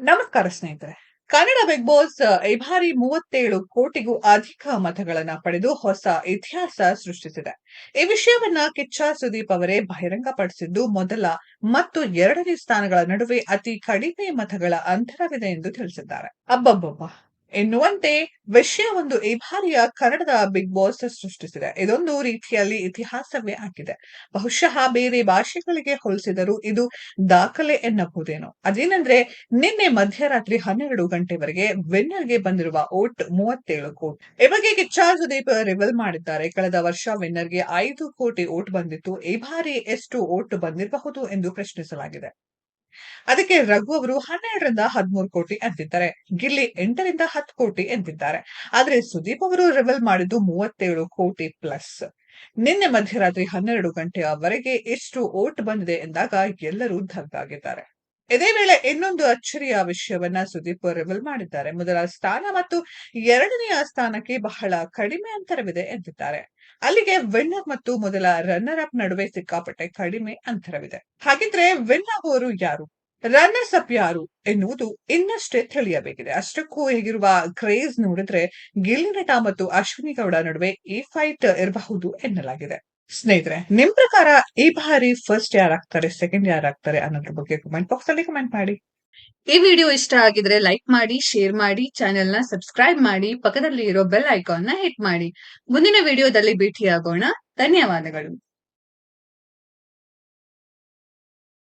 ನಮಸ್ಕಾರ ಸ್ನೇಹಿತರೆ. Kannada big boss ಈ ಬಾರಿ ಮೂವತ್ತೇಳು ಕೋಟಿಗೂ ಅಧಿಕ ಮತಗಳನ್ನ ಪಡೆದು ಹೊಸ ಇತಿಹಾಸ ಸೃಷ್ಟಿಸಿದೆ. ಈ ವಿಷಯವನ್ನ ಕಿಚ್ಚ ಸುದೀಪ್ ಅವರೇ ಬಹಿರಂಗಪಡಿಸಿದ್ದು, ಮೊದಲ ಮತ್ತು ಎರಡನೇ ಸ್ಥಾನಗಳ ನಡುವೆ ಅತಿ ಕಡಿಮೆ ಮತಗಳ ಅಂತರವಿದೆ ಎಂದು ತಿಳಿಸಿದ್ದಾರೆ. ಅಬ್ಬಬ್ಬಬ್ಬ. ಎನ್ನುವಂತೆ ವಿಷಯ ಒಂದು ಈ ಬಾರಿಯ ಕನ್ನಡದ ಬಿಗ್ ಬಾಸ್ ಸೃಷ್ಟಿಸಿದೆ. ಇದೊಂದು ರೀತಿಯಲ್ಲಿ ಇತಿಹಾಸವೇ ಆಗಿದೆ. ಬಹುಶಃ ಬೇರೆ ಭಾಷೆಗಳಿಗೆ ಹೋಲಿಸಿದರೂ ಇದು ದಾಖಲೆ ಎನ್ನಬಹುದೇನೋ. ಅದೇನೆಂದ್ರೆ, ನಿನ್ನೆ ಮಧ್ಯರಾತ್ರಿ ಹನ್ನೆರಡು ಗಂಟೆವರೆಗೆ ವಿನ್ನರ್ಗೆ ಬಂದಿರುವ ಓಟ್ ಮೂವತ್ತೇಳು ಕೋಟಿ. ಈ ಬಗ್ಗೆ ಕಿಚ್ಚಾ ಸುದೀಪ್ ರಿವಲ್ ಮಾಡಿದ್ದಾರೆ. ಕಳೆದ ವರ್ಷ ವಿನ್ನರ್ಗೆ ಐದು ಕೋಟಿ ಓಟ್ ಬಂದಿತ್ತು. ಈ ಬಾರಿ ಎಷ್ಟು ಓಟ್ ಬಂದಿರಬಹುದು ಎಂದು ಪ್ರಶ್ನಿಸಲಾಗಿದೆ. ಅದಕ್ಕೆ ರಘು ಅವರು ಹನ್ನೆರಡರಿಂದ ಹದಿಮೂರು ಕೋಟಿ ಅಂತಿದ್ದಾರೆ. ಗಿಲ್ಲಿ ಎಂಟರಿಂದ ಹತ್ತು ಕೋಟಿ ಅಂತಿದ್ದಾರೆ. ಆದ್ರೆ ಸುದೀಪ್ ಅವರು ರಿವೆಲ್ ಮಾಡಿದ್ದು ಮೂವತ್ತೇಳು ಕೋಟಿ ಪ್ಲಸ್ ನಿನ್ನೆ ಮಧ್ಯರಾತ್ರಿ ಹನ್ನೆರಡು ಗಂಟೆಯವರೆಗೆ ಎಷ್ಟು ಓಟ್ ಬಂದಿದೆ ಎಂದಾಗ ಎಲ್ಲರೂ ಧಗ್ಗಾಗಿದ್ದಾರೆ ಇದೇ ವೇಳೆ ಇನ್ನೊಂದು ಅಚ್ಚರಿಯ ವಿಷಯವನ್ನ ಸುದೀಪ್ ರಿವಲ್ ಮಾಡಿದ್ದಾರೆ. ಮೊದಲ ಸ್ಥಾನ ಮತ್ತು ಎರಡನೆಯ ಸ್ಥಾನಕ್ಕೆ ಬಹಳ ಕಡಿಮೆ ಅಂತರವಿದೆ ಎಂದಿದ್ದಾರೆ. ಅಲ್ಲಿಗೆ ವಿನ್ನರ್ ಮತ್ತು ಮೊದಲ ರನ್ನರ್ ಅಪ್ ನಡುವೆ ಸಿಕ್ಕಾಪಟ್ಟೆ ಕಡಿಮೆ ಅಂತರವಿದೆ. ಹಾಗಿದ್ರೆ ವಿನ್ ಅವರು ಯಾರು? ರನ್ನರ್ಸ್ ಅಪ್ ಯಾರು ಎನ್ನುವುದು ಇನ್ನಷ್ಟೇ ತಿಳಿಯಬೇಕಿದೆ. ಅಷ್ಟಕ್ಕೂ ಹೇಗಿರುವ ಕ್ರೇಜ್ ನೋಡಿದ್ರೆ ಗಿಲ್ಲಿನಟ ಮತ್ತು ಅಶ್ವಿನಿ ಗೌಡ ನಡುವೆ ಈ ಫೈಟ್ ಇರಬಹುದು ಎನ್ನಲಾಗಿದೆ. ಸ್ನೇಹಿತರೆ, ನಿಮ್ ಪ್ರಕಾರ ಈ ಬಾರಿ ಫಸ್ಟ್ ಯಾರಾಗ್ತಾರೆ ಸೆಕೆಂಡ್ ಯಾರಾಗ್ತಾರೆ ಅನ್ನೋದ್ರ ಬಗ್ಗೆ ಕಮೆಂಟ್ ಬಾಕ್ಸ್ ಅಲ್ಲಿ ಕಮೆಂಟ್ ಮಾಡಿ. ಈ ವಿಡಿಯೋ ಇಷ್ಟ ಆಗಿದ್ರೆ ಲೈಕ್ ಮಾಡಿ ಶೇರ್ ಮಾಡಿ ಚಾನೆಲ್ನ ಸಬ್ಸ್ಕ್ರೈಬ್ ಮಾಡಿ ಪಕ್ಕದಲ್ಲಿ ಇರೋ ಬೆಲ್ ಐಕಾನ್ನ ಹಿಟ್ ಮಾಡಿ. ಮುಂದಿನ ವಿಡಿಯೋದಲ್ಲಿ ಭೇಟಿಯಾಗೋಣ. ಧನ್ಯವಾದಗಳು.